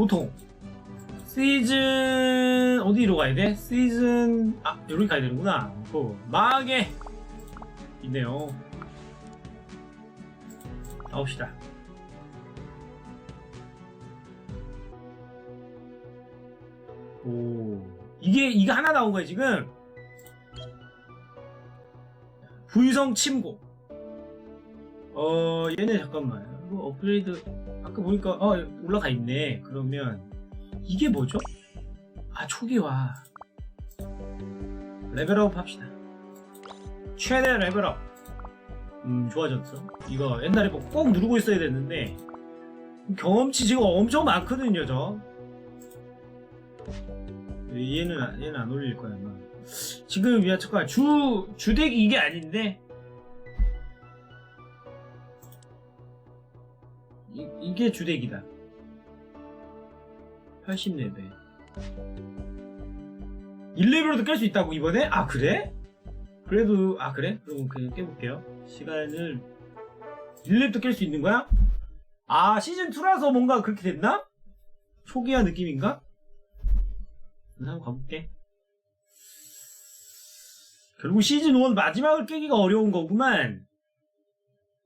보통 시즌 어디로 가야 돼? 시즌 아 여기 가야 되는구나. 그 마계 있네요. 가봅시다. 오 이게 이게 하나 나온 거야 지금. 불성 침고. 어 얘네 잠깐만 이거 업그레이드 아까 보니까 어 올라가 있네. 그러면 이게 뭐죠? 아 초기화 레벨업 합시다. 최대 레벨업. 음 좋아졌어. 이거 옛날에 뭐 꼭 누르고 있어야 됐는데 경험치 지금 엄청 많거든요 저. 얘는 안- 얘는 안 올릴 거야 아마. 지금 야 잠깐 주 주덱이 이게 아닌데 이, 이게 주덱이다. 80레벨. 1레벨로도 깰 수 있다고 이번에? 아 그래? 그래도 아 그래? 그럼 그냥 깨볼게요. 시간을 1렙도 깰 수 있는 거야? 아 시즌 2라서 뭔가 그렇게 됐나? 초기화 느낌인가? 한번 가볼게. 결국 시즌 1 마지막을 깨기가 어려운 거구만.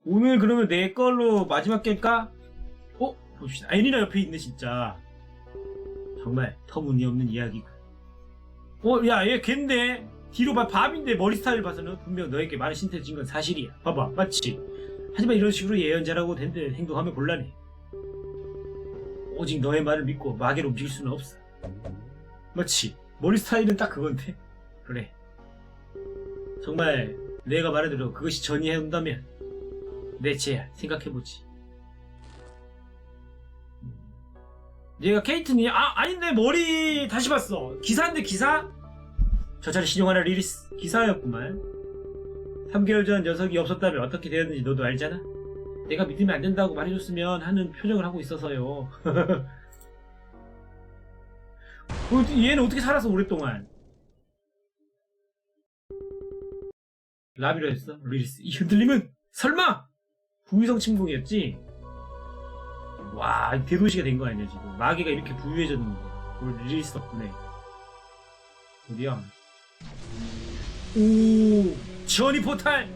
오늘 그러면 내 걸로 마지막 깰까? 어? 봅시다. 애니나 옆에 있네, 진짜. 정말 터무니없는 이야기가. 어, 야, 얘 걘데? 뒤로 봐, 밤인데 머리 스타일 봐서는 분명 너에게 많은 신태를 진 건 사실이야. 봐봐, 맞지? 하지만 이런 식으로 예언자라고 된들 행동하면 곤란해. 오직 너의 말을 믿고 마개로 움직일 수는 없어. 맞지? 머리 스타일은 딱 그건데? 그래. 정말 내가 말해대로 그것이 전이 해온다면 내 죄야 생각해보지. 얘가 케이튼이 아 아닌데 머리 다시 봤어. 기사인데 기사? 저 자리 신용하라 리리스 기사였구만. 3개월 전 녀석이 없었다면 어떻게 되었는지 너도 알잖아. 내가 믿으면 안 된다고 말해줬으면 하는 표정을 하고 있어서요. 어, 얘는 어떻게 살았어 오랫동안? 라비로 했어? 리리스. 이 흔들림은 설마! 부위성 침공이었지 와 대도시가 된 거 아니야 지금. 마계가 이렇게 부유해졌는 거야 우리 리리스 덕분에. 어디야 오 지원이 포탈!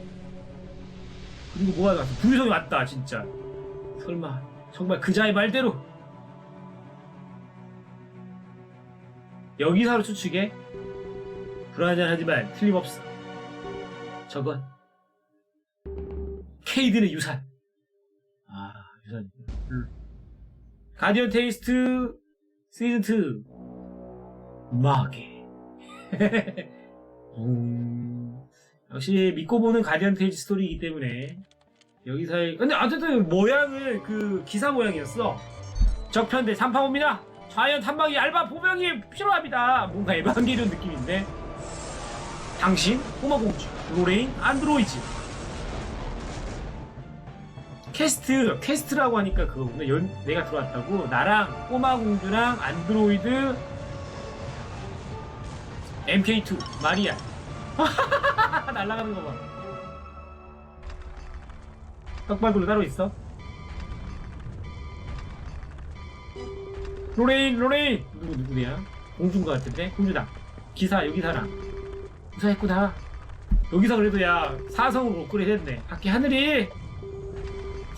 그리고 뭐가 나왔어? 부유성이 왔다 진짜. 설마 정말 그자의 말대로? 여기사로 추측해. 불안하지만 틀림없어. 저건 케이든의 유산. 아 유산 가디언 테이스트 시즌 2 마계 음, 역시 믿고 보는 가디언 테이스트 스토리이기 때문에 여기서의 근데 어쨌든 모양을 그 기사 모양이었어. 적편대 삼파봅니다. 자이언 탐방이 알바 보명이 필요합니다. 뭔가 에반게리온 느낌인데. 당신 꼬마공주 로레인 안드로이즈 캐스트 캐스트라고 하니까 그거구나 연, 내가 들어왔다고? 나랑 꼬마 공주랑 안드로이드 MK2 마리아. 날아가는 거봐. 떡밥으로 따로 있어? 로레인 로레인! 누구 누구야? 공주인 것 같은데? 공주다. 기사 여기 사람. 무사했구나. 여기서 그래도 야 사성으로 업그레이드 했네. 밖에 하늘이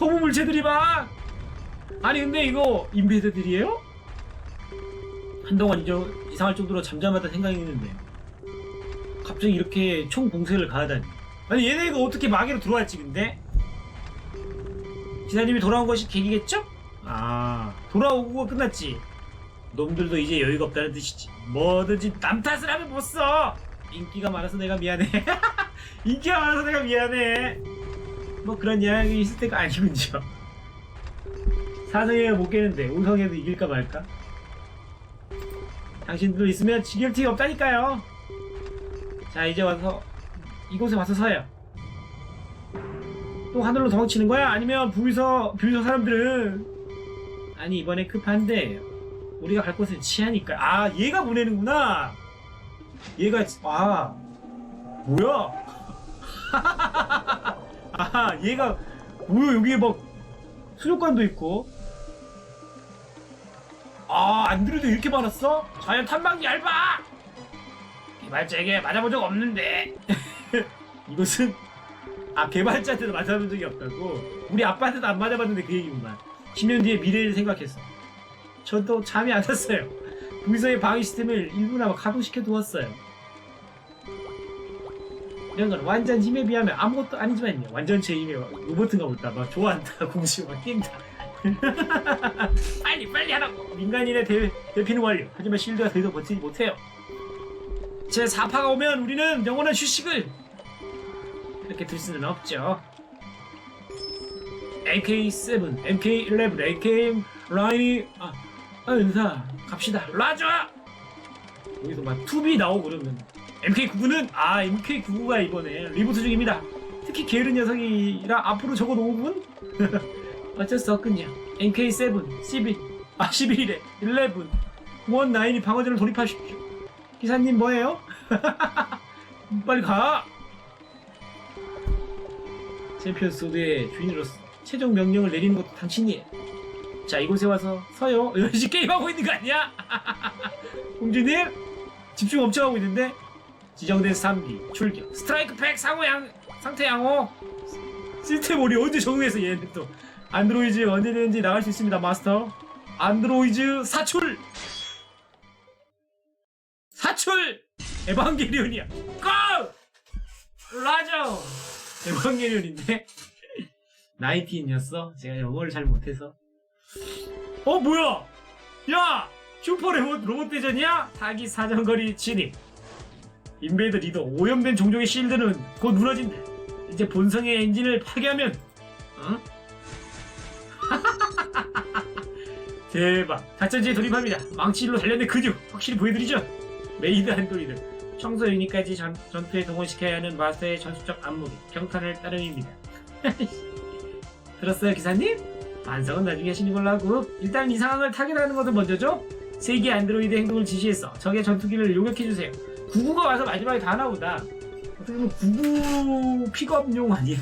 허무 물체들이 봐 아니 근데 이거 인베드들이에요? 한동안 이제 이상할 정도로 잠잠하다 생각했는데. 갑자기 이렇게 총 공세를 가하다니. 아니 얘네가 어떻게 마계로 들어왔지 근데? 기사님이 돌아온 것이 계기겠죠? 아 돌아오고 끝났지. 놈들도 이제 여유가 없다는 뜻이지. 뭐든지 남 탓을 하면 못써. 인기가 많아서 내가 미안해. 인기가 많아서 내가 미안해 뭐 그런 이야기 있을 때가 아니군요. 사성이가 못 깨는데 우성에도 이길까 말까? 당신들도 있으면 지길 티 없다니까요. 자 이제 와서 이곳에 와서 서요. 또 하늘로 도망치는 거야? 아니면 부위서 부위서 사람들은 아니 이번에 급한데 우리가 갈 곳은 치하니까. 아 얘가 보내는구나! 얘가 아 뭐야 아 얘가 뭐야 여기에 막 수족관도 있고. 아 안드로이드 이렇게 많았어? 자연 탐방기 얇아 개발자에게 맞아본 적 없는데. 이것은 아 개발자한테도 맞아본 적이 없다고? 우리 아빠한테도 안 맞아봤는데 그 얘기구만. 10년 뒤에 미래를 생각했어 저도 잠이 안 왔어요. 부의성의 방위 시스템을 일부나마 가동시켜 두었어요 이런 건 완전 힘에 비하면 아무것도 아니지만요. 완전체 힘에 로봇인가 보다 막 좋아한다 공식 막 낀다. 빨리 빨리 하라고. 민간인의 대, 대피는 완료. 하지만 실드가 더 이상 버티지 못해요. 제 4파가 오면 우리는 영원한 휴식을 이렇게 둘 수는 없죠. AK7, MK11, AKM 라인이 아, 아 은사 갑시다. 라자 여기서 막 투비 나오고 그러면 MK99는 아 MK99가 이번에 리부트 중입니다. 특히 게으른 녀석이라 앞으로 적어 놓으군 어쩔 수 없군요. MK7, 11, 아 11에 11, 19이 방어전을 돌입하십시오. 기사님 뭐예요? 빨리 가! 챔피언 소드의 주인으로서 최종 명령을 내리는 것도 당신이에요. 자 이곳에 와서 서요. 열심히 게임하고 있는 거 아니야? 공주님 집중 엄청 하고 있는데 지정된 3기 출격. 스트라이크 팩 상호 양 상태 양호. 시스템 우리 언제 적응해서 얘는 또 안드로이즈 언제든지 나갈 수 있습니다 마스터. 안드로이즈 사출! 사출! 에반게리온이야. 고! 라저! 에반게리온인데? 19이었어? 제가 영어를 잘 못해서. 어 뭐야? 야! 슈퍼 로봇 로봇 대전이야? 타기 사정거리 진입 인베이더 리더 오염된 종족의 실드는 곧 무너진다. 이제 본성의 엔진을 파괴하면 어? 대박. 작전지에 돌입합니다. 망치로 달렸는데 근육 확실히 보여드리죠? 메이드 한도이드 청소 유닛까지 전, 전투에 동원시켜야 하는 마스터의 전술적 안무기 경탄을 따름입니다. 들었어요 기사님? 반성은 나중에 하시는 걸로 하고. 일단 이 상황을 타겟하는 것은 먼저죠. 세계 안드로이드 행동을 지시해서 적의 전투기를 요격해주세요 구구가 와서 마지막에 다 나오다. 어떻게 보면 구구 픽업용 아니야?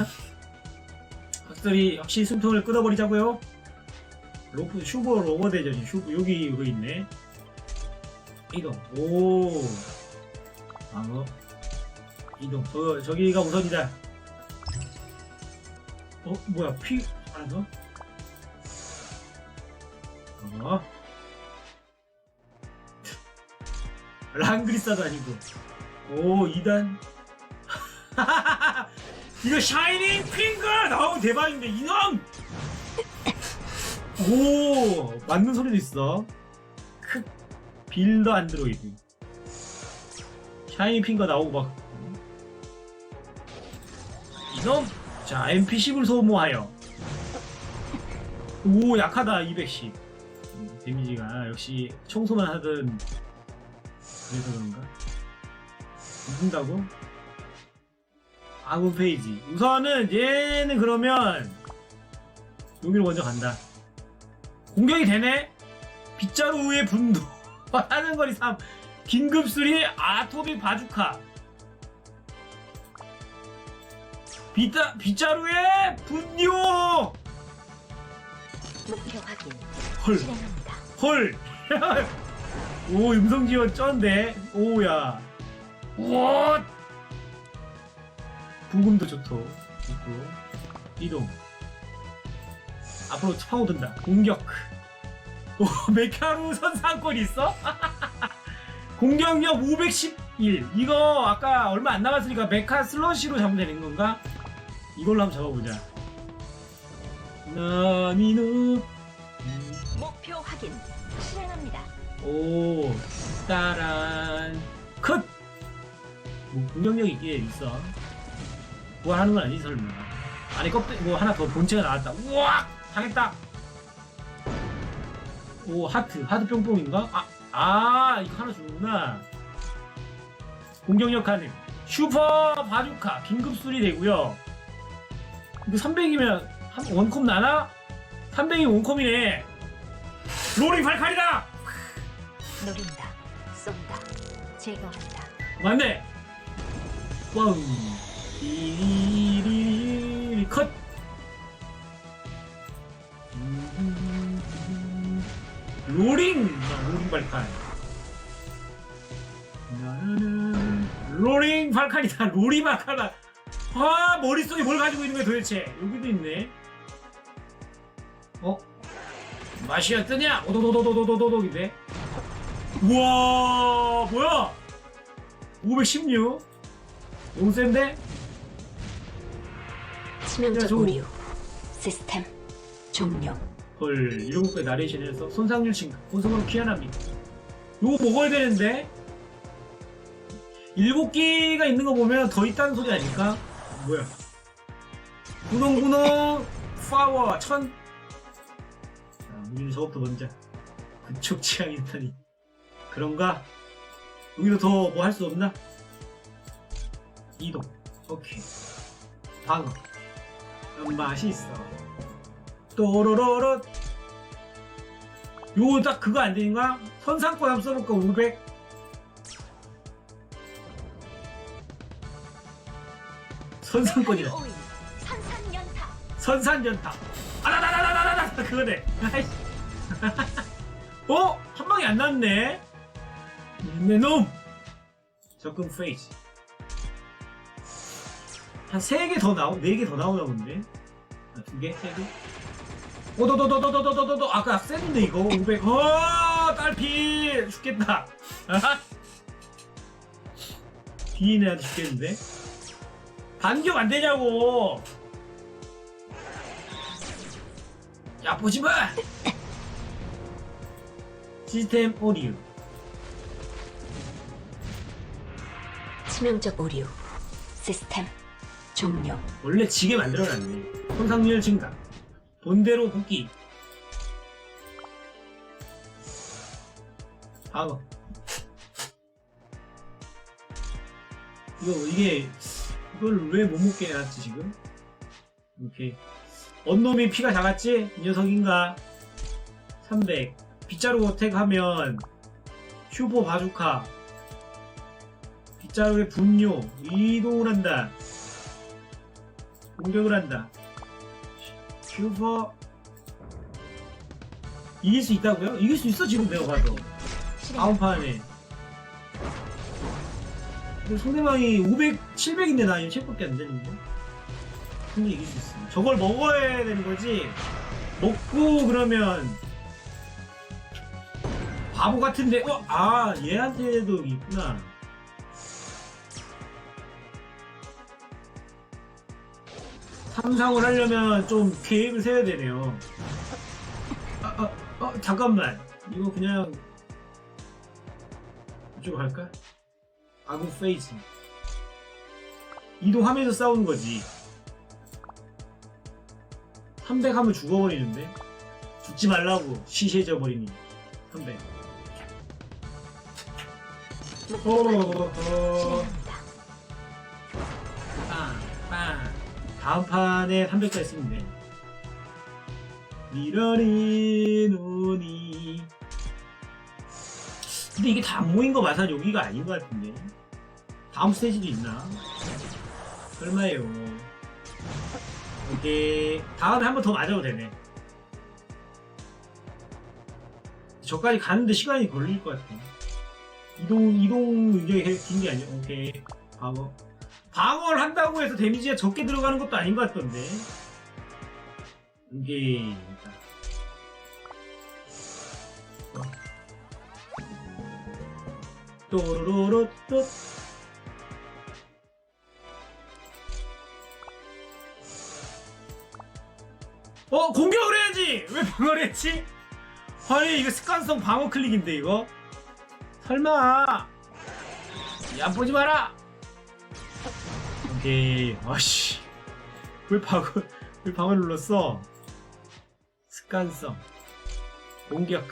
확실히 역시 숨통을 끊어버리자고요? 로프 슈퍼 로버 대전이 슈퍼 여기 그거 있네? 이동. 오. 방어. 이동. 저, 저기가 우선이다. 어 뭐야? 피더 어. 랑그리사도 아니고. 오 2단. 이거 샤이닝 핑크! 나오 대박인데 이놈! 오 맞는 소리도 있어. 크 빌더 안드로이드 샤이닝 핑거 나오고 막. 이놈! 자 MP10을 소모하여. 오 약하다 210 음, 데미지가 역시 청소만 하던 그래서 그런가? 죽는다고? 아군 페이지. 우선은 얘는 그러면 여기로 먼저 간다. 공격이 되네? 빗자루의 분도. 하는 거리 3 긴급수리 아토믹 바주카. 빗자, 빗자루의 분뇨! 목표 확인. 헐. 실행합니다. 헐. 오 음성 지원 쩐데. 오야. 우와. 부금도 좋고. 있고. 이동. 앞으로 파고든다. 공격. 오 메카루 선상권이 있어? 공격력 511. 이거 아까 얼마 안 남았으니까 메카 슬러시로 잡으면 되는 건가? 이걸로 한번 잡아보자. 나미노 목표 확인. 실행합니다. 오 따란. 컷! 뭐 공격력 있게 있어. 부활하는 건 아니지 설마. 안에 껍데기 뭐 하나 더 본체가 나왔다. 우와! 당했다! 오 하트. 하트 뿅뿅인가? 아, 아 이거 하나 주는구나. 공격력 가능 슈퍼 바주카. 긴급 수리되고요. 이거 300이면 한 원콤 나나? 300이 원콤이네. 로링 발칼이다 노린다. 쏜다. 제거한다. 맞네. 꽝. 이리리리 컷. 로링 아, 로링 발칸. 로링 발칸이다 로리 발칸아 아 머릿속에 뭘 가지고 있는 거야 도대체 여기도 있네 어? 맛이 어떠냐? 오도도도도도도도도인데 우와 뭐야? 516 너무 센데? 치명적 야, 저거- 오류. 시스템 종료. 헐 이런 것까지 나레이션해서 손상률 증가 본성으로 귀환합니다. 요거 먹어야 되는데? 일곱 개가 있는 거 보면 더 있다는 소리 아닐까? 뭐야? 구농구농! 파워 천! 자, 우리는 저것부터 먼저. 그쪽 취향이 있다니 그런가? 여기도 더뭐 할 수 없나? 이동. 오케이. 방어 음, 맛이 있어. 또로로로. 요거 딱 그거 안 되는가? 선상권 한번 써볼까? 500 선상권이다. 오일. 산산연타. 선산연타. 아라라라라라라. 그거네. 아이씨. 어? 한 방에 안 났네 내놈! 접근 페이지. 한 3개 더 나오 4개 더 나오나 본데? 아, 2개? 3개? 오도도도도도도도도 아까 센데 이거? 500 어, 딸피 죽겠다. 비인애한테 죽겠는데? 반격 안 되냐고! 야 보지마! 시스템 오류 치명적 오류. 시스템 종료. 원래 지게 만들어놨네. 손상률 증가. 본대로 복귀. 방어 이거 이게 이걸 왜 못 먹게 해놨지 지금? 이렇게. 언놈이 피가 작았지? 이 녀석인가? 300 빗자루 어택 하면 슈퍼 바주카. 빗 자루의 분뇨 이동을 한다 공격을 한다. 슈퍼 이길 수 있다고요? 이길 수 있어 지금 내가 봐도 다음 판에. 상대방이 500, 700인데 나 이거 책밖에 안 되는데. 근데 이길 수 있어. 저걸 먹어야 되는 거지. 먹고 그러면 바보 같은데. 어, 아 얘한테도 있구나. 상상을 하려면 좀 계획을 세워야 되네요. 아, 아, 어, 잠깐만. 이거 그냥 이쪽으로 갈까? 아군 페이스. 이동하면서 싸우는 거지. 300 하면 죽어버리는데? 죽지 말라고 시시해져 버리니. 300. 어, 어, 어. 다음 판에 300자 쓰면 돼. 미러리 눈이. 근데 이게 다안 모인 거 맞아? 여기가 아닌 것 같은데. 다음 스테이지도 있나? 설마요. 오케이. 다음에 한 번 더 맞아도 되네. 저까지 가는데 시간이 걸릴 것 같아. 이동, 이동 굉장히 긴게 아니야. 오케이. 방어. 방어를 한다고 해서 데미지가 적게 들어가는 것도 아닌 것 같던데. 이게 또로로로 또. 어 공격을 해야지! 왜 방어를 했지? 아니 이거 습관성 방어 클릭인데 이거? 설마. 야 보지 마라 오케이 아씨. 왜 방어 눌렀어. 습관성. 공격.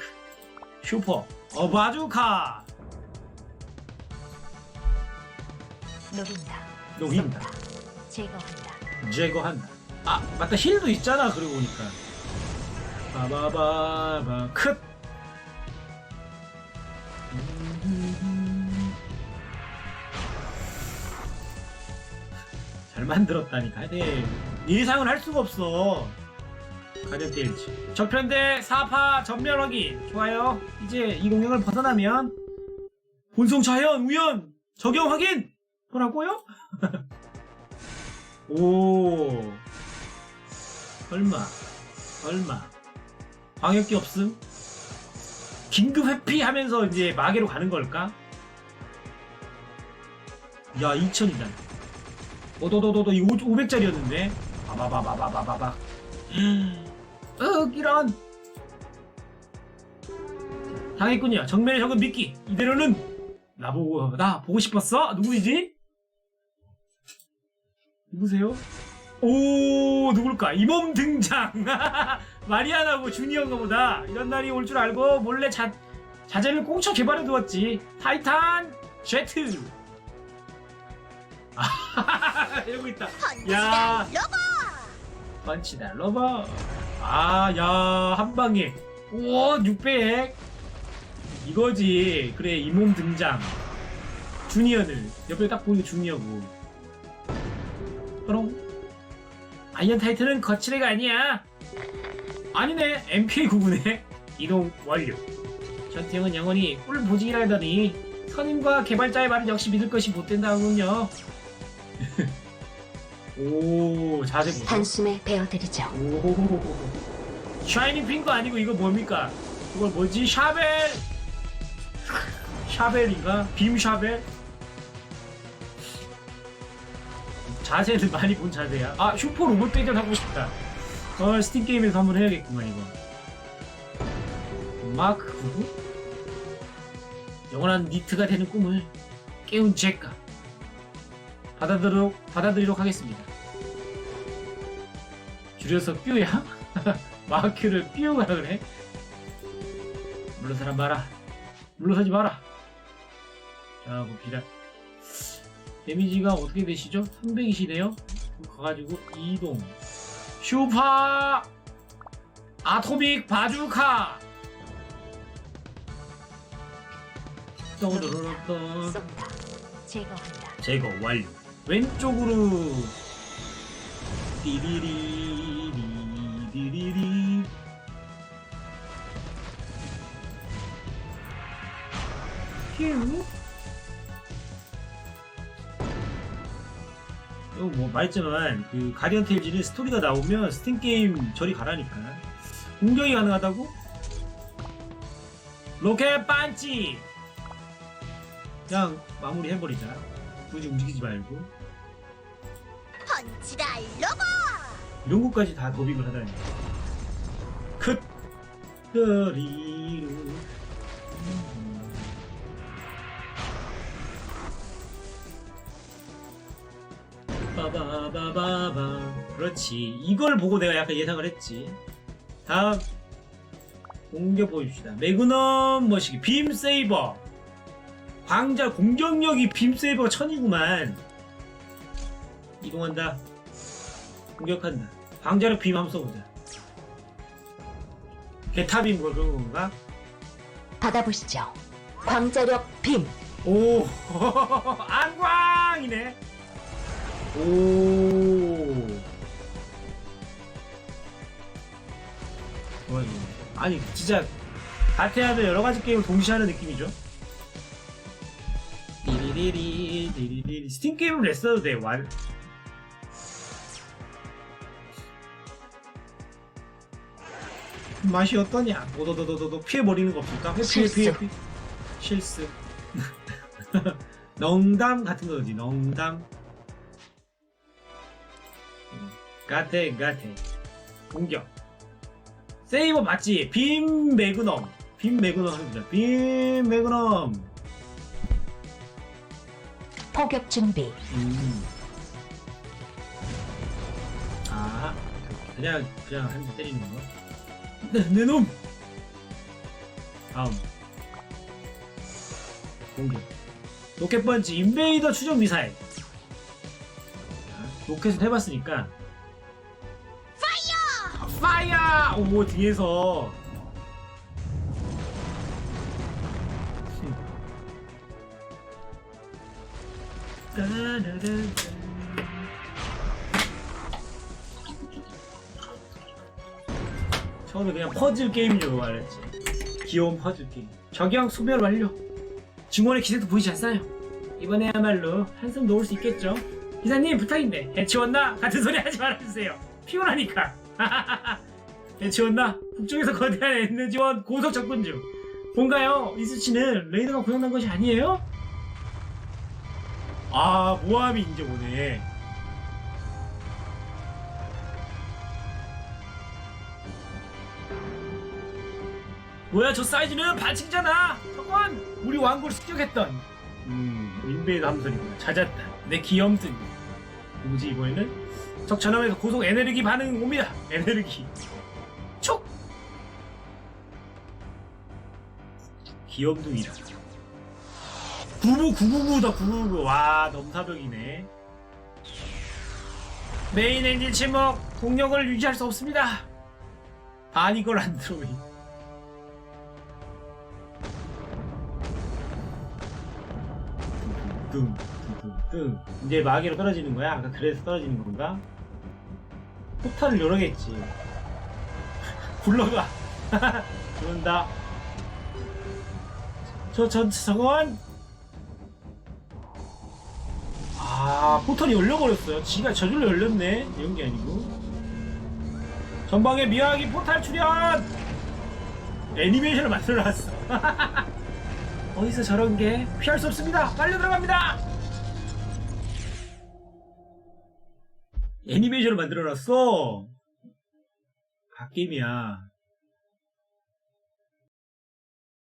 슈퍼. 어 바주카. 녹인다. 녹인다. 쏜다. 제거한다. 제거한다. 아 맞다. 힐도 있잖아. 그러고 보니까. 바바바바. 컷 만들었다니까. 근데 예상을 할 수가 없어. 테일즈 적편대 4파 전멸 확인. 좋아요. 이제 이 공격을 벗어나면 본성 자연 우연 적용 확인! 뭐라고요? 오. 설마? 설마? 광역기 없음? 긴급 회피하면서 이제 마계로 가는 걸까? 야 2000이다 어, 오도도도도 이 500짜리였는데? 바바바바바바바바. 으 이런 당했군요. 정면의 적은 미끼. 이대로는 나보고 나 보고 싶었어? 누구이지? 누구세요? 오 누굴까? 이몸 등장. 마리아나고 주니어인가 보다. 이런 날이 올 줄 알고 몰래 자, 자재를 꽁쳐 개발해 두었지. 타이탄 제트. 아 이러고 있다. 야. 펀치다 러버. 아야 한 방에. 우와 600 이거지. 그래 이 몸 등장. 주니어를 옆에 딱 보이고 주니어고. 그럼 아이언 타이틀은 거칠애가 아니야. 아니네. MPA 9구네 이동 완료. 전태형은 영원히 꿀 보직이라더니 선임과 개발자의 말은 역시 믿을 것이 못 된다군요 오 자세 보소 단숨에 베어드리죠. 오 샤이닝 핑거 아니고 이거 뭡니까? 이걸 뭐지? 샤벨 샤벨인가? 빔 샤벨? 자세는 많이 본 자세야. 아 슈퍼 로봇 대전 하고 싶다. 어 스팀 게임에서 한번 해야겠구만 이거. 마크 99? 영원한 니트가 되는 꿈을 깨운 제가 받아들이도록, 받아들이도록 하겠습니다. 줄여서 뾰야? 마크를 뾰가 그래? 물러서라 마라. 물러서지 마라. 자, 봅시다. 데미지가 어떻게 되시죠? 300이시네요? 가가지고 이동. 슈퍼! 아토믹 바주카! 제거 완료. 왼쪽으로. 띠리리 리리리 휴. 이거 뭐 말했지만 그 가디언 테일즈는 스토리가 나오면 스팀 게임 저리 가라니까. 공격이 가능하다고? 로켓 반치 그냥 마무리 해버리자. 굳이 움직이지 말고 펀치다 로고. 이런 것까지 다 도빅을 하다니. 컷! 더리로 빠바바바바. 그렇지. 이걸 보고 내가 약간 예상을 했지. 다음. 공격 보여줍시다. 매그넘 머시기. 빔 세이버. 광자 공격력이 빔 세이버가 천이구만. 이동한다 공격한다. 방자력 빔 한번 써보자. 개타빔 뭐 그런 건가? 받아보시죠. 광자력 빔. 오, 안광이네. 오. 좋아, 좋아. 아니, 진짜, 가테하면 여러 가지 게임을 동시에 하는 느낌이죠. 리리리리, 리리리리. 스팀 게임을 냈어도 돼, 완. 맛이 어떠냐? 도도도도도 피해버리는 거 없을까? 피해, 피해, 피해, 실수. 피해. 실수. 농담 같은 거지, 농담. 음, 가테, 가테. 공격. 세이버 맞지? 빔 매그넘. 빔 매그넘 해보자. 빔 매그넘. 포격 준비. 음. 아, 그냥, 그냥 한 대 때리는 거. 네, 내 놈! 다음. 공격. 로켓 펀치, 인베이더 추적 미사일. 자, 로켓은 해봤으니까. 파이어! 파이어! 오, 뒤에서. 처음에 그냥 퍼즐 줄 알았지. 귀여운 퍼즐 게임. 적용 소멸 완료. 증원의 기세도 보이지 않나요? 이번에야말로 한숨 놓을 수 있겠죠? 기사님 부탁인데 해치웠나? 같은 소리 하지 말아주세요. 피곤하니까. 해치웠나? 북쪽에서 거대한 에너지원 고속 접근 중. 뭔가요? 이 수치는 레이더가 고장난 것이 아니에요? 아 모함이 이제 오네. 뭐야 저 사이즈는 반칙이잖아. 저건 우리 왕국을 습격했던. 음 인베이드 함선이구나. 찾았다. 내 귀염둥이 뭐지 이번에는? 적 전함에서 고속 에너지 반응 옵니다. 에너지 촉! 귀염둥이다. 99999다 999 와 넘사벽이네. 메인 엔진 침묵 동력을 유지할 수 없습니다. 반 이걸 안드로이 뚱뚱뚱 이제 마개로 떨어지는 거야? 아까 그래서 떨어지는 건가? 폭탄을 열어겠지. 굴러가. 그런다. 저, 저, 저건? 아 포탄이 열려버렸어요. 지가 저절로 열렸네. 이런 게 아니고. 전방에 미야기 포탈 출현! 애니메이션을 만들어놨어 어디서 저런 게 피할 수 없습니다. 빨려 들어갑니다. 애니메이션을 만들어놨어. 갓게임이야.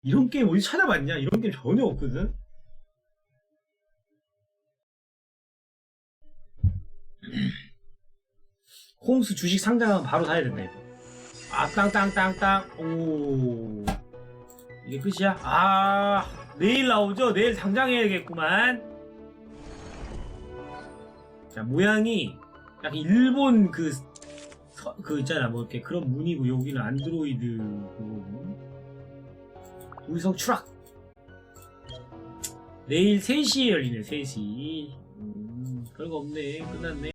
이런 게임 어디 찾아봤냐? 이런 게임 전혀 없거든. 홈스 주식 상장하면 바로 사야 된다 이거. 아 땅땅땅땅 오 이게 끝이야? 아 내일 나오죠? 내일 당장 해야겠구만. 자 모양이 약간 일본 그, 서- 그 있잖아. 뭐 이렇게 그런 무늬고 여기는 안드로이드 그거고 우성 추락. 내일 3시에 열리네 3시. 음, 별거 없네. 끝났네